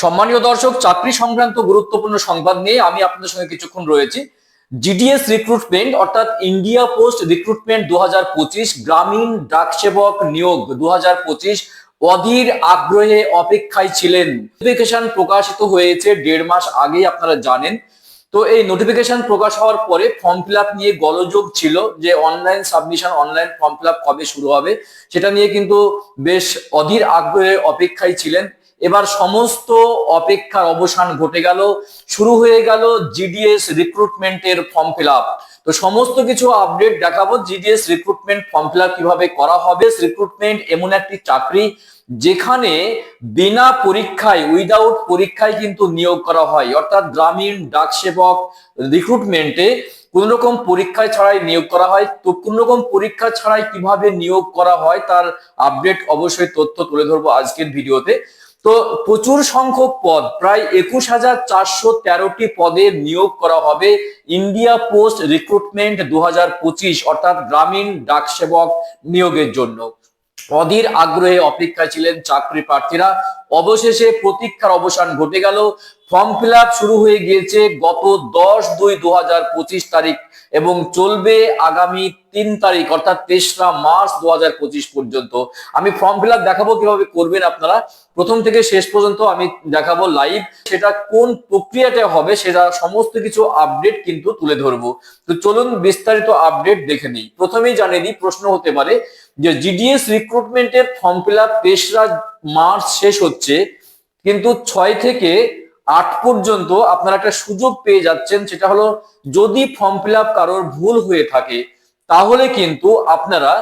সম্মানীয় দর্শক, চাকরি সংক্রান্ত গুরুত্বপূর্ণ সংবাদ নিয়ে আমি আপনাদের সঙ্গে কিছুক্ষণ রয়েছি। জিডিএস রিক্রুটমেন্ট অর্থাৎ ইন্ডিয়া পোস্ট রিক্রুটমেন্ট দু হাজার পঁচিশ, গ্রামীণ ডাকসেবক নিয়োগ দু হাজার পঁচিশ, অধীর আগ্রহে অপেক্ষায় ছিলেন। নোটিফিকেশন প্রকাশিত হয়েছে দেড় মাস আগেই, আপনারা জানেন। তো এই নোটিফিকেশন প্রকাশ হওয়ার পরে ফর্ম ফিল নিয়ে গলযোগ ছিল যে online submission online form fill কবে শুরু হবে, সেটা নিয়ে কিন্তু বেশ অধীর আগ্রহে অপেক্ষায় ছিলেন। এবার সমস্ত অপেক্ষার অবসান ঘটে গেল, শুরু হয়ে গেল জিডিএস রিক্রুটমেন্টের ফর্ম ফিল তো সমস্ত কিছু আপডেট দেখাবো জিডিএস রিক্রুটমেন্ট ফর্ম ফিল কীভাবে করা হবে। রিক্রুটমেন্ট এমন একটি চাকরি যেখানে বিনা পরীক্ষায় উইদাউট পরীক্ষায় কিন্তু নিয়োগ করা হয়। অর্থাৎ গ্রামীণ ডাক সেবক রিক্রুটমেন্টে কোন রকম পরীক্ষায় ছাড়াই নিয়োগ করা হয়। তো কোন রকম পরীক্ষা ছাড়াই কীভাবে নিয়োগ করা হয়, তার আপডেট অবশ্যই তথ্য তুলে ধরবো আজকের ভিডিওতে। তো প্রচুর সংখ্যক পদ, প্রায় একুশ হাজার চারশো তেরোটি পদে নিয়োগ করা হবে ইন্ডিয়া পোস্ট রিক্রুটমেন্ট দু হাজার পঁচিশ, অর্থাৎ গ্রামীণ ডাক সেবক নিয়োগের জন্য। অধীর আগ্রহে অপেক্ষায় ছিলেন চাকরি প্রার্থীরা। অবশেষে প্রতীক্ষার অবসান ঘটে গেল। ফর্ম ফিল শুরু হয়ে গিয়েছে গত দশ দুই দু তারিখ এবং চলবে আগামী তিন তারিখ, অর্থাৎ তেসরা মার্চ দু হাজার পঁচিশ পর্যন্ত। আমি ফর্ম ফিল দেখাবো কীভাবে করবেন আপনারা। প্রথম থেকে শেষ পর্যন্ত আমি দেখাবো লাইভ সেটা কোন প্রক্রিয়াতে হবে সেটা সমস্ত কিছু আপডেট কিন্তু তুলে ধরবো। তো চলুন বিস্তারিত আপডেট দেখে নিই। প্রথমেই জানিয়ে দিই, প্রশ্ন হতে পারে যে জিডিএস রিক্রুটমেন্টের ফর্ম ফিল আপ তেসরা মার্চ শেষ হচ্ছে, কিন্তু ছয় থেকে আট পর্যন্ত আপনারা একটা সুযোগ পেয়ে যাচ্ছেন, সেটা হলো যদি ফর্ম ফিল আপ কারোর ভুল হয়ে থাকে, তাহলে কিন্তু আপনারা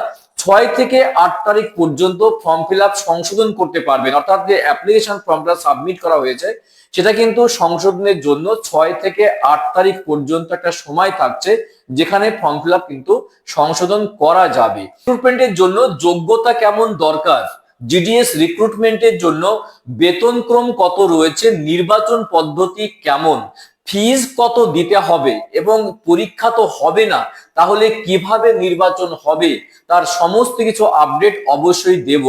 ছয় থেকে আট তারিখ পর্যন্ত ফর্ম ফিল আপ সংশোধন করতে পারবেন। অর্থাৎ যে অ্যাপ্লিকেশন ফর্মটা সাবমিট করা হয়েছে, সেটা কিন্তু সংশোধনের জন্য ছয় থেকে আট তারিখ পর্যন্ত একটা সময় থাকছে, যেখানে ফর্ম ফিল আপ কিন্তু সংশোধন করা যাবে। রিক্রুটমেন্টের জন্য যোগ্যতা কেমন দরকার? জিডিএস রিক্রুটমেন্টের জন্য বেতনক্রম কত রয়েছে? নির্বাচন পদ্ধতি কেমন? ফিজ কত দিতে হবে এবং পরীক্ষা তো হবে না, তাহলে কীভাবে নির্বাচন হবে? তার সমস্ত কিছু আপডেট অবশ্যই দেব।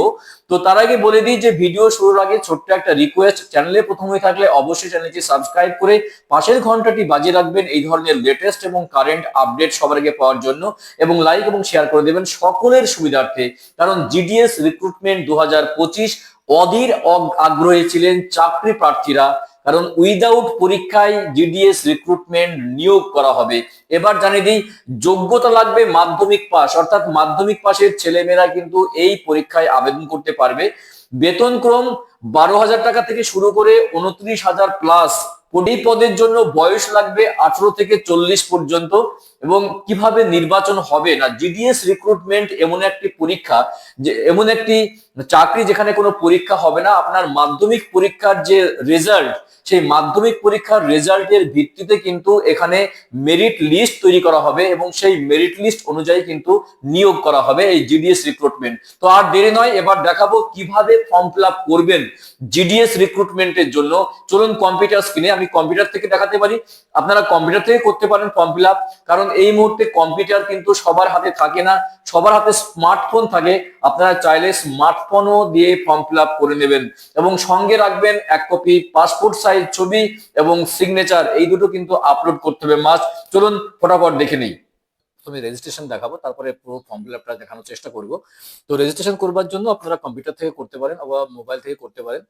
তো তার আগে বলে দিই যে ভিডিও শুরুর আগে ছোট্ট একটা রিকোয়েস্ট চ্যানেলে প্রথম থাকলে অবশ্যই চ্যানেলটি সাবস্ক্রাইব করে পাশের ঘন্টাটি বাজিয়ে রাখবেন এই ধরনের লেটেস্ট এবং কারেন্ট আপডেট সবার আগে পাওয়ার জন্য এবং লাইক এবং শেয়ার করে দেবেন সকলের সুবিধার্থে। কারণ জিডিএস রিক্রুটমেন্ট দু হাজার পঁচিশ অধীর আগ্রহে ছিলেন চাকরি প্রার্থীরা, কারণ উইদাউট পরীক্ষায় জিডিএস রিক্রুটমেন্ট নিয়োগ করা হবে। এবার জানিয়ে দিই, যোগ্যতা লাগবে মাধ্যমিক পাস অর্থাৎ মাধ্যমিক পাশের ছেলেমেয়েরা কিন্তু এই পরীক্ষায় আবেদন করতে পারবে। বেতনক্রম বারো হাজার টাকা থেকে শুরু করে উনত্রিশ হাজার প্লাস এই পদের জন্য বয়স লাগবে আঠারো থেকে চল্লিশ পর্যন্ত। এবং কীভাবে নির্বাচন হবে না জিডিএস রিক্রুটমেন্ট এমন একটি পরীক্ষা যে, এমন একটি চাকরি যেখানে কোনো পরীক্ষা হবে না, আপনার মাধ্যমিক পরীক্ষার যে রেজাল্ট সেই মাধ্যমিক পরীক্ষার রেজাল্টের ভিত্তিতে কিন্তু এখানে মেরিট লিস্ট তৈরি করা হবে এবং সেই মেরিট লিস্ট অনুযায়ী কিন্তু নিয়োগ করা হবে এই জিডিএস রিক্রুটমেন্ট তো আর দেরি নয়, এবার দেখাবো কীভাবে ফর্ম ফিল করবেন জিডিএস রিক্রুটমেন্টের জন্য। চলুন কম্পিউটার স্ক্রিনে আমি কম্পিউটার থেকে দেখাতে পারি। আপনারা কম্পিউটার থেকে করতে পারেন ফর্ম ফিল কারণ এই মুহূর্তে কম্পিউটার কিন্তু সবার হাতে থাকে না, সবার হাতে স্মার্টফোন থাকে, আপনারা চাইলে স্মার্টফোনও দিয়ে ফর্ম ফিল করে নেবেন এবং সঙ্গে রাখবেন এক কপি পাসপোর্ট সাইজ ছবি এবং সিগনেচার এই দুটো কিন্তু আপলোড করতে হবে মাস্ট চলুন, ফটাফট দেখে নেই। প্রথমে রেজিস্ট্রেশন দেখাবো, তারপরে পুরো ফর্ম ফিল আপটা দেখানোর চেষ্টা করব। তো রেজিস্ট্রেশন করবার জন্য আপনারা কম্পিউটার থেকে করতে পারেন অথবা মোবাইল থেকে করতে পারেন।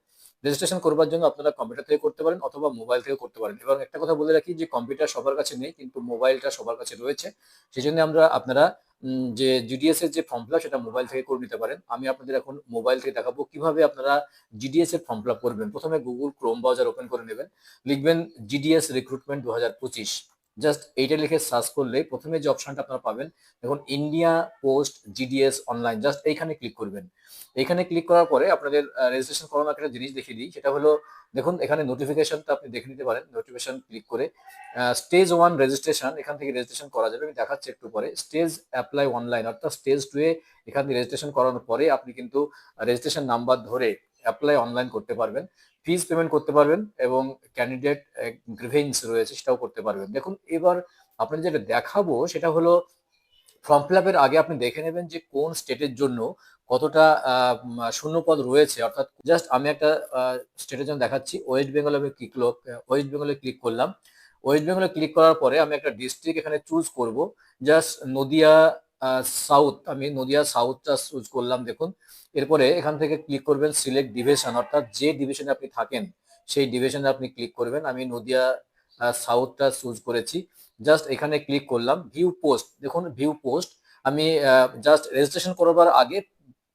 রেজিস্ট্রেশন করবার জন্য আপনারা কম্পিউটার থেকে করতে পারেন অথবা মোবাইল থেকে করতে পারেন। এবং একটা কথা বলে রাখি যে কম্পিউটার সবার কাছে নেই, কিন্তু মোবাইলটা সবার কাছে রয়েছে। সেই জন্য আমরা আপনারা যে জিডিএস এর যে ফর্ম ফিল সেটা মোবাইল থেকে করে নিতে পারেন। আমি আপনাদের এখন মোবাইল থেকে দেখাবো কীভাবে আপনারা জিডিএস এর ফর্ম ফিল করবেন। প্রথমে গুগল ক্রোম ব্রাউজার ওপেন করে নেবেন। লিখবেন জিডিএস রিক্রুটমেন্ট দু হাজার পঁচিশ। জাস্ট এইটা লিখে সার্চ করলে প্রথমে যে অপশনটা আপনারা পাবেন, দেখুন India post GDS online just এইখানে ক্লিক করবেন। এখানে ক্লিক করার পরে আপনাদের রেজিস্ট্রেশন করানোর একটা জিনিস দেখিয়ে দিই, সেটা হলো, দেখুন এখানে নোটিফিকেশনটা আপনি দেখে নিতে পারেন নোটিফিকেশন ক্লিক করে। স্টেজ ওয়ান রেজিস্ট্রেশন এখান থেকে রেজিস্ট্রেশন করা যাবে, আমি দেখাচ্ছি একটু পরে। স্টেজ অ্যাপ্লাই অনলাইন অর্থাৎ স্টেজ টু এ এখান থেকে রেজিস্ট্রেশন করানোর পরে আপনি কিন্তু রেজিস্ট্রেশন নাম্বার ধরে অ্যাপ্লাই অনলাইন করতে পারবেন। ফিজ পেমেন্ট করতে পারবেন এবং ক্যান্ডিডেট গ্রিভেন্স রয়েছে সেটাও করতে পারবেন। দেখুন এবার আপনাদের যেটা দেখাবো সেটা হলো ফর্ম ফিল আপের আগে আপনি দেখে নেবেন যে কোন স্টেটের জন্য কতটা আহ, উম, শূন্যপদ রয়েছে। অর্থাৎ জাস্ট আমি একটা স্টেটের জন্য দেখাচ্ছি। ওয়েস্ট বেঙ্গলে আমি ক্লিক ওয়েস্ট বেঙ্গলে ক্লিক করলাম। ওয়েস্ট বেঙ্গলে ক্লিক করার পরে আমি একটা ডিস্ট্রিক্ট এখানে চুজ করব। জাস্ট নদিয়া সাউথ আমি নদিয়া সাউথটা চুজ করলাম, দেখুন। এরপরে এখান থেকে ক্লিক করবেন সিলেক্ট ডিভিশন অর্থাৎ যে ডিভিশনে আপনি থাকেন, সেই ডিভিশনে আপনি ক্লিক করবেন। আমি নদিয়া সাউথটা চুজ করেছি। জাস্ট এখানে ক্লিক করলাম ভিউ পোস্ট দেখুন ভিউ পোস্ট আমি জাস্ট রেজিস্ট্রেশন করবার আগে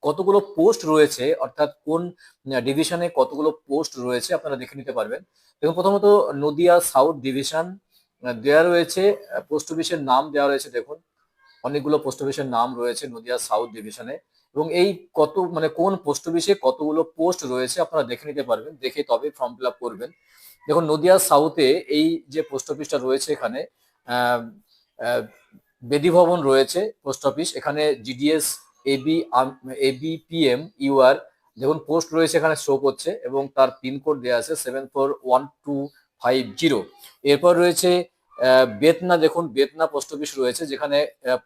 কতগুলো পোস্ট রয়েছে, অর্থাৎ কোন ডিভিশনে কতগুলো পোস্ট রয়েছে, আপনারা দেখে নিতে পারবেন। দেখুন, প্রথমত নদিয়া সাউথ ডিভিশন দেওয়া রয়েছে পোস্ট অফিসের নাম দেওয়া রয়েছে, দেখুন। অনেকগুলো পোস্ট অফিসের নাম রয়েছে নদিয়া সাউথ ডিভিশনে এবং এই কত মানে কোন পোস্ট অফিসে কতগুলো পোস্ট রয়েছে আপনারা দেখে নিতে পারবেন, দেখে তবে ফর্ম ফিল করবেন। দেখুন, নদিয়া সাউথে এই যে পোস্ট অফিসটা রয়েছে এখানে বেদি ভবন রয়েছে পোস্ট অফিস এখানে GDS AB AB ABPM UR দেখুন পোস্ট রয়েছে এখানে শো করছে এবং তার পিনকোড দেওয়া আছে seven four one two five zero এরপর রয়েছে বেতনা দেখুন বেতনা পোস্ট অফিস রয়েছে, যেখানে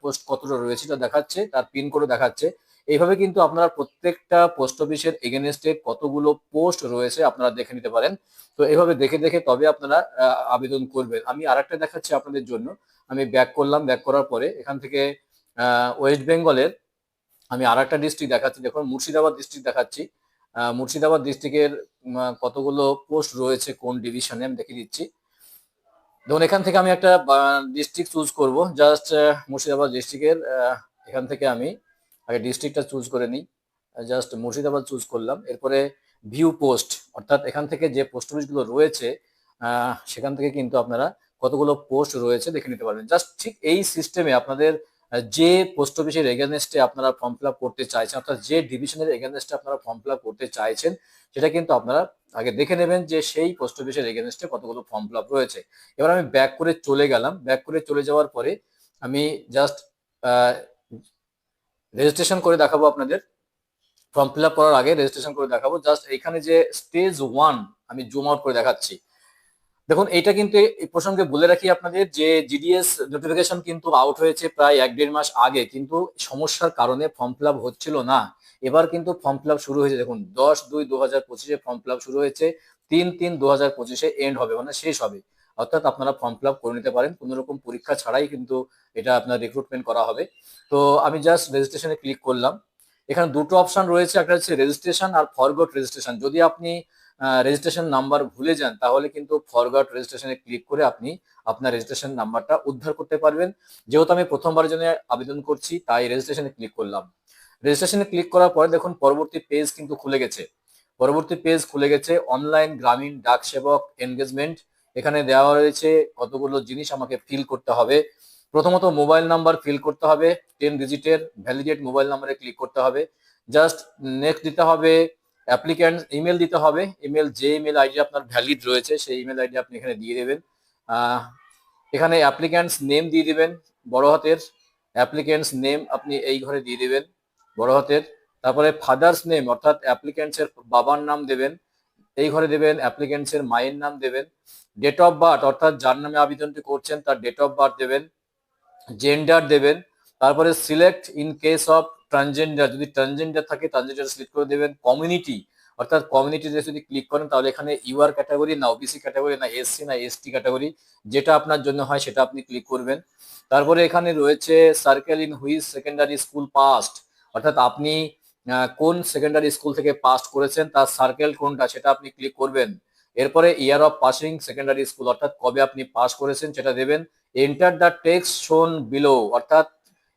পোস্ট কতটা রয়েছে এটা দেখাচ্ছে, তার পিনকোডও দেখাচ্ছে। এইভাবে কিন্তু আপনারা প্রত্যেকটা পোস্ট অফিসের এগেনস্টে কতগুলো পোস্ট রয়েছে আপনারা দেখে নিতে পারেন। তো এইভাবে দেখে দেখে তবে আপনারা আবেদন করবেন। আমি আরেকটা দেখাচ্ছি আপনাদের জন্য। আমি ব্যাক করলাম ব্যাক করার পরে এখান থেকে ওয়েস্ট বেঙ্গলের আমি আর একটা ডিস্ট্রিক্ট দেখাচ্ছি। দেখুন, মুর্শিদাবাদ ডিস্ট্রিক্ট দেখাচ্ছি। মুর্শিদাবাদ ডিস্ট্রিক্টের কতগুলো পোস্ট রয়েছে কোন ডিভিশনে আমি দেখে দিচ্ছি। দেখুন, এখান থেকে আমি একটা ডিস্ট্রিক্ট চুজ করব। জাস্ট মুর্শিদাবাদ ডিস্ট্রিক্টের এখান থেকে আমি আগে ডিস্ট্রিক্টটা চুজ করে নিই। জাস্ট মুর্শিদাবাদ চুজ করলাম। এরপরে ভিউ পোস্ট অর্থাৎ এখান থেকে যে পোস্ট অফিসগুলো রয়েছে সেখান থেকে কিন্তু আপনারা কতগুলো পোস্ট রয়েছে দেখে নিতে পারবেন। জাস্ট ঠিক এই সিস্টেমে আপনাদের যে পোস্ট অফিসের এগেনস্টে আপনারা ফর্ম ফিল করতে চাইছেন, অর্থাৎ যে ডিভিশনের এগেনস্টে আপনারা ফর্ম ফিল করতে চাইছেন, সেটা কিন্তু আপনারা আগে দেখে নেবেন যে সেই পোস্ট অফিসের এগেনস্টে কতগুলো ফর্ম ফিল রয়েছে। এবার আমি ব্যাক করে চলে গেলাম। ব্যাক করে চলে যাওয়ার পরে আমি জাস্ট রেজিস্ট্রেশন করে দেখাবো আপনাদের। ফর্ম ফিল করার আগে রেজিস্ট্রেশন করে দেখাবো। জাস্ট এখানে যে স্টেজ ওয়ান আমি জুম আউট করে দেখাচ্ছি। দেখুন এটা কিন্তু প্রসঙ্গে বলে রাখি আপনাদের যে জিডিএস নোটিফিকেশন কিন্তু আউট হয়েছে প্রায় এক দেড় মাস আগে, কিন্তু সমস্যার কারণে ফর্ম ফিল হচ্ছিল না। এবার কিন্তু ফর্ম ফিল শুরু হয়েছে। দেখুন, দশ দুই দু হাজার পঁচিশে ফর্ম ফিল শুরু হয়েছে, তিন তিন দু হাজার পঁচিশে এন্ড হবে মানে শেষ হবে। অর্থাৎ আপনারা ফর্ম ফিল করে নিতে পারেন। কোনো রকম পরীক্ষা ছাড়াই কিন্তু এটা আপনার রিক্রুটমেন্ট করা হবে। তো আমি জাস্ট রেজিস্ট্রেশনে ক্লিক করলাম। এখানে দুটো অপশন রয়েছে। একটা হচ্ছে রেজিস্ট্রেশন আর ফরগট রেজিস্ট্রেশন যদি আপনি রেজিস্ট্রেশন নাম্বার ভুলে যান, তাহলে কিন্তু ফরগট রেজিস্ট্রেশনে ক্লিক করে আপনি আপনার রেজিস্ট্রেশন নাম্বারটা উদ্ধার করতে পারবেন। যেহেতু আমি প্রথমবারের জন্য আবেদন করছি, তাই রেজিস্ট্রেশনে ক্লিক করলাম। রেজিস্ট্রেশনে ক্লিক করার পরে দেখুন, পরবর্তী পেজ কিন্তু খুলে গেছে। পরবর্তী পেজ খুলে গেছে অনলাইন গ্রামীণ ডাক সেবক এনগেজমেন্ট এখানে দেওয়া রয়েছে কতগুলো জিনিস আমাকে ফিল করতে হবে। প্রথমত মোবাইল নাম্বার ফিল করতে হবে টেন ডিজিটের ভ্যালিডেট মোবাইল নাম্বারে ক্লিক করতে হবে। জাস্ট নেক্সট দিতে হবে অ্যাপ্লিক্যান্ট ইমেল দিতে হবে। ইমেল যে ইমেল আইডি আপনার ভ্যালিড রয়েছে, সেই ইমেল আইডি আপনি এখানে দিয়ে দেবেন। এখানে অ্যাপ্লিক্যান্টস নেম দিয়ে দেবেন, বড় হাতের অ্যাপ্লিক্যান্টস নেম আপনি এই ঘরে দিয়ে দেবেন, বড় হাতের। তারপরে ফাদার্স নেম অর্থাৎ অ্যাপ্লিক্যান্টস এর বাবার নাম দেবেন, এই ঘরে দেবেন অ্যাপ্লিক্যান্টসের মায়ের নাম দেবেন। ডেট অফ বার্থ অর্থাৎ যার নামে আবেদনটি করছেন, তার ডেট অফ বার্থ দেবেন। জেন্ডার দেবেন। তারপরে select in case of transgender যদি ট্রানজেন্ডার থাকে ট্রানজেন্ডার সিলেক্ট করে দেবেন কমিউনিটি অর্থাৎ কমিউনিটিতে যদি ক্লিক করেন, তাহলে এখানে ইউআর ক্যাটাগরি না ওবিসি ক্যাটাগরি না এসসি না এসটি ক্যাটাগরি যেটা আপনার জন্য হয় সেটা আপনি ক্লিক করবেন। তারপরে এখানে রয়েছে circle in which secondary school passed অর্থাৎ আপনি কোন সেকেন্ডারি স্কুল থেকে পাস করেছেন, তার সার্কেল কোনটা সেটা আপনি ক্লিক করবেন। এরপরে year of passing secondary school অর্থাৎ কবে আপনি পাস করেছেন সেটা দেবেন। Enter the text shown below অর্থাৎ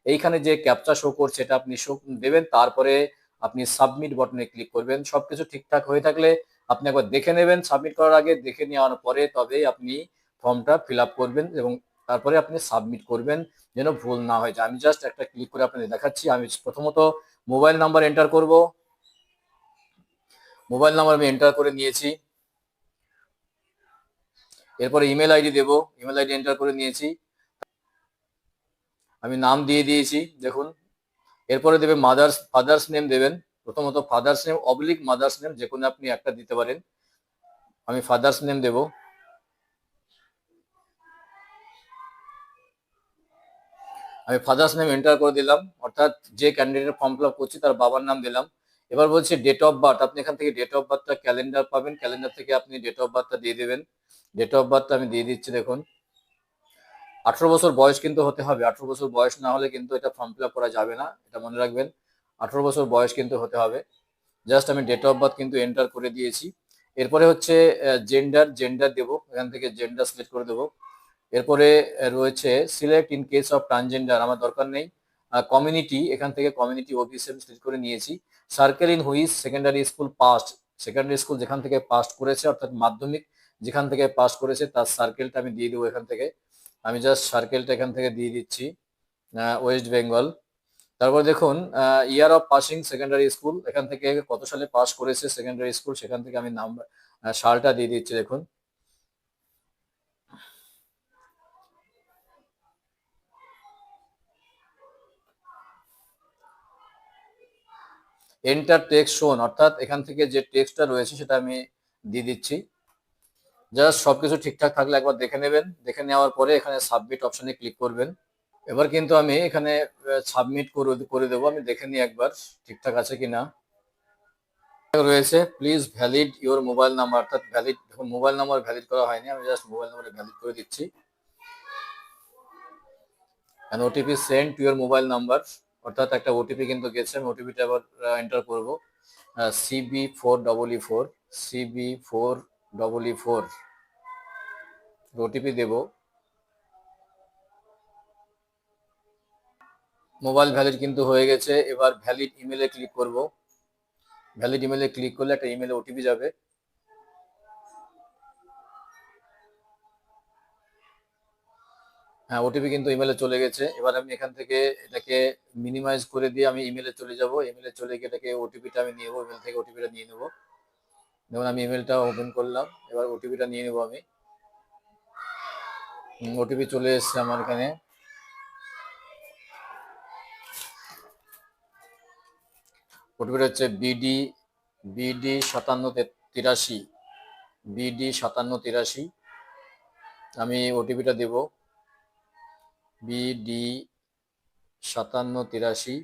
এইখানে যে ক্যাপচা শো করছে, এটা আপনি শো দেবেন, তারপরে আপনি সাবমিট বাটনে ক্লিক করবেন। সবকিছু ঠিকঠাক হয়ে থাকলে আপনি একবার দেখে নেবেন। সাবমিট করার আগে দেখে নেওয়ার পরে তবে আপনি ফর্মটা ফিল করবেন এবং তারপরে আপনি সাবমিট করবেন, যেন ভুল না হয়। আমি জাস্ট একটা ক্লিক করে আপনাদের দেখাচ্ছি। আমি প্রথমত মোবাইল নাম্বার এন্টার করব। মোবাইল নাম্বার আমি এন্টার করে নিয়েছি। এরপরে ইমেল আইডি দেবো। ইমেল আইডি এন্টার করে নিয়েছি। আমি নাম দিয়ে দিয়েছি, দেখুন। এরপরে দেবে মাদার্স ফাদার্স নেম দেবেন। প্রথমত father's name oblique mother's name যে কোনো আপনি একটা দিতে পারেন। আমি ফাদার্স নেম দেব। আমি ফাদার্স নেম এন্টার করে দিলাম, অর্থাৎ যে ক্যান্ডিডেট ফর্ম ফিল করছি, তার বাবার নাম দিলাম। এবার বলছি ডেট অফ বার্থ আপনি এখান থেকে ডেট অফ বার্থটা ক্যালেন্ডার পাবেন। ক্যালেন্ডার থেকে আপনি ডেট অফ বার্থটা দিয়ে দেবেন। ডেট অফ বার্থটা আমি দিয়ে দিচ্ছি, দেখুন। আঠারো বছর বয়স কিন্তু হতে হবে। আঠারো বছর বয়স না হলে কিন্তু এটা ফর্ম ফিল করা যাবে না। এটা মনে রাখবেন, আঠারো বছর বয়স কিন্তু হতে হবে। জাস্ট আমি ডেট অফ বার্থ কিন্তু এন্টার করে দিয়েছি। এরপরে হচ্ছে জেন্ডার জেন্ডার দেবো। এখান থেকে জেন্ডার সিলেক্ট করে দেবো। এরপরে রয়েছে select in case of transgender আমার দরকার নেই। কমিউনিটি এখান থেকে কমিউনিটি ওবিসি আমি সিলেক্ট করে নিয়েছি। Circle in which secondary school passed secondary school যেখান থেকে পাস করেছে, অর্থাৎ মাধ্যমিক যেখান থেকে পাস করেছে, তার সার্কেলটা আমি দিয়ে দেবো এখান থেকে। আমি জাস্ট সার্কেলটা এখান থেকে দিয়ে দিচ্ছি ওয়েস্ট বেঙ্গল তারপর দেখুন year of passing secondary school এখান থেকে কত সালে পাস করেছে সেকেন্ডারি স্কুল সেখান থেকে আমি নাম্বার সালটা দিয়ে দিচ্ছি, দেখুন। এন্টার টেক্সট শোন অর্থাৎ এখান থেকে যে টেক্সটটা রয়েছে সেটা আমি দিয়ে দিচ্ছি। জাস্ট সবকিছু ঠিকঠাক থাকলে একবার দেখে নেবেন। দেখে নেওয়ার পরে এখানে সাবমিট অপশনে ক্লিক করবেন। এবার কিন্তু আমি এখানে সাবমিট করে দেবো। আমি দেখে নিই একবার ঠিকঠাক আছে কি না রয়েছে। Please valid your mobile number অর্থাৎ ভ্যালিড দেখুন মোবাইল নাম্বার ভ্যালিড করা হয়নি। আমি জাস্ট মোবাইল নাম্বারে ভ্যালিড করে দিচ্ছি। OTP send to your mobile number অর্থাৎ একটা ওটিপি কিন্তু গেছে। আমি ওটিপিটা আবার এন্টার করব। CB four double E four CB four double E four OTP দেব। মোবাইল ভ্যালিড কিন্তু হয়ে গেছে, এবার ভ্যালিড ইমেলে ক্লিক করব। ভ্যালিড ইমেলে ক্লিক করলে একটা ইমেলে ওটিপি যাবে। হ্যাঁ ওটিপি কিন্তু ইমেলে চলে গেছে। এবার আমি এখান থেকে এটাকে মিনিমাইজ করে দিয়ে আমি ইমেলে চলে যাব। ইমেলে চলে গিয়ে এটাকে ওটিপিটা আমি নিয়ে নেব। ইমেল থেকে ওটিপিটা নিয়ে নেব। যেমন আমি ইমেলটা ওপেন করলাম। এবার ওটিপিটা নিয়ে নেব আমি। ওটিপি চলে এসছে আমার এখানে। ওটিপিটা হচ্ছে বিডি বিডি সাতান্ন তিরাশি। বিডি সাতান্ন, তিরাশি। আমি ওটিপিটা দেবো। বিডি সাতান্ন, তিরাশি।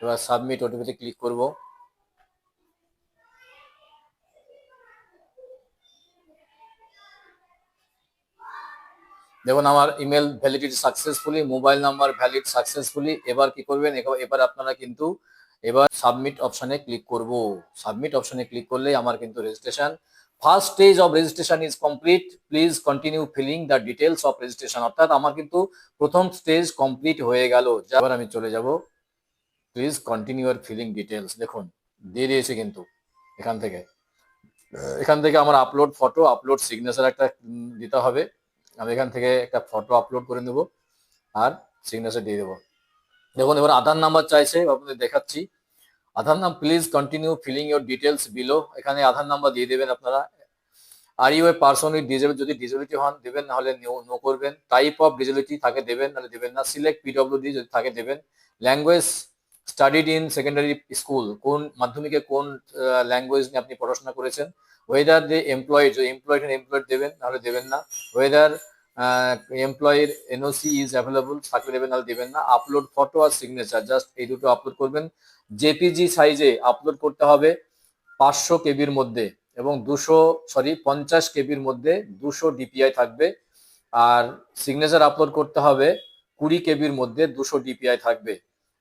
এবার সাবমিট ওটিপিতে ক্লিক করব। দেখুন, আমার email validity successfully mobile number valid successfully এবার কি করবেন? এবার- আপনারা কিন্তু এবার সাবমিট অপশনে ক্লিক করব। সাবমিট অপশনে ক্লিক করলেই আমার কিন্তু registration first stage of registration is complete please continue filling the details of registration অর্থাৎ আমার কিন্তু প্রথম স্টেজ কমপ্লিট হয়ে গেল। এবার আমি চলে যাব। প্লিজ কন্টিনিউ ফিলিং ডিটেলস দেখুন, দিয়ে দিয়েছে কিন্তু এখান থেকে। এখান থেকে আমার আপলোড ফটো আপলোড সিগনেচার একটা দিতে হবে। আমি এখান থেকে একটা ফটো আপলোড করে নেব আর সিগনেচার দিয়ে দেবো। দেখুন, এবার আধার নাম্বার চাইছে আপনাদের দেখাচ্ছি। আধার নাম please continue filling your details below এখানে আধার নাম্বার দিয়ে দেবেন আপনারা। Are you a person with disability যদি ডিজেবিলিটি হন, দেবেন, নাহলে নো করবেন। টাইপ অফ ডিজেবিলিটি থাকে, দেবেন, নাহলে দেবেন না। সিলেক্ট পিডব্লিউডি যদি থাকে, দেবেন। Language studied in secondary school কোন মাধ্যমিকে কোন ল্যাঙ্গুয়েজ নিয়ে আপনি পড়াশোনা করেছেন? Whether they employed employed employed দেবেন, নাহলে দেবেন না। Whether employer NOC is available থাকলে দেবেন নাহলে দেবেন না। আপলোড ফটো আর সিগনেচার জাস্ট এই দুটো আপলোড করবেন। জেপিজি সাইজে আপলোড করতে হবে পাঁচশো কেবির মধ্যে এবং দুশো সরি পঞ্চাশ কেবির মধ্যে দুশো ডিপিআই থাকবে। আর সিগনেচার আপলোড করতে হবে কুড়ি কেবির মধ্যে দুশো ডিপিআই থাকবে।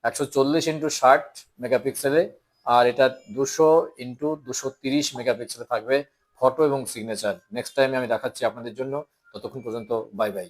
একশো চল্লিশ ইন্টু ষাট মেগাপিক্সেলে। আর এটা দুশো ইন্টু দুশো তিরিশ মেগাপিক্সেলে থাকবে ফটো এবং সিগনেচার নেক্সট টাইমে আমি দেখাচ্ছি আপনাদের জন্য, ততক্ষণ পর্যন্ত বাই বাই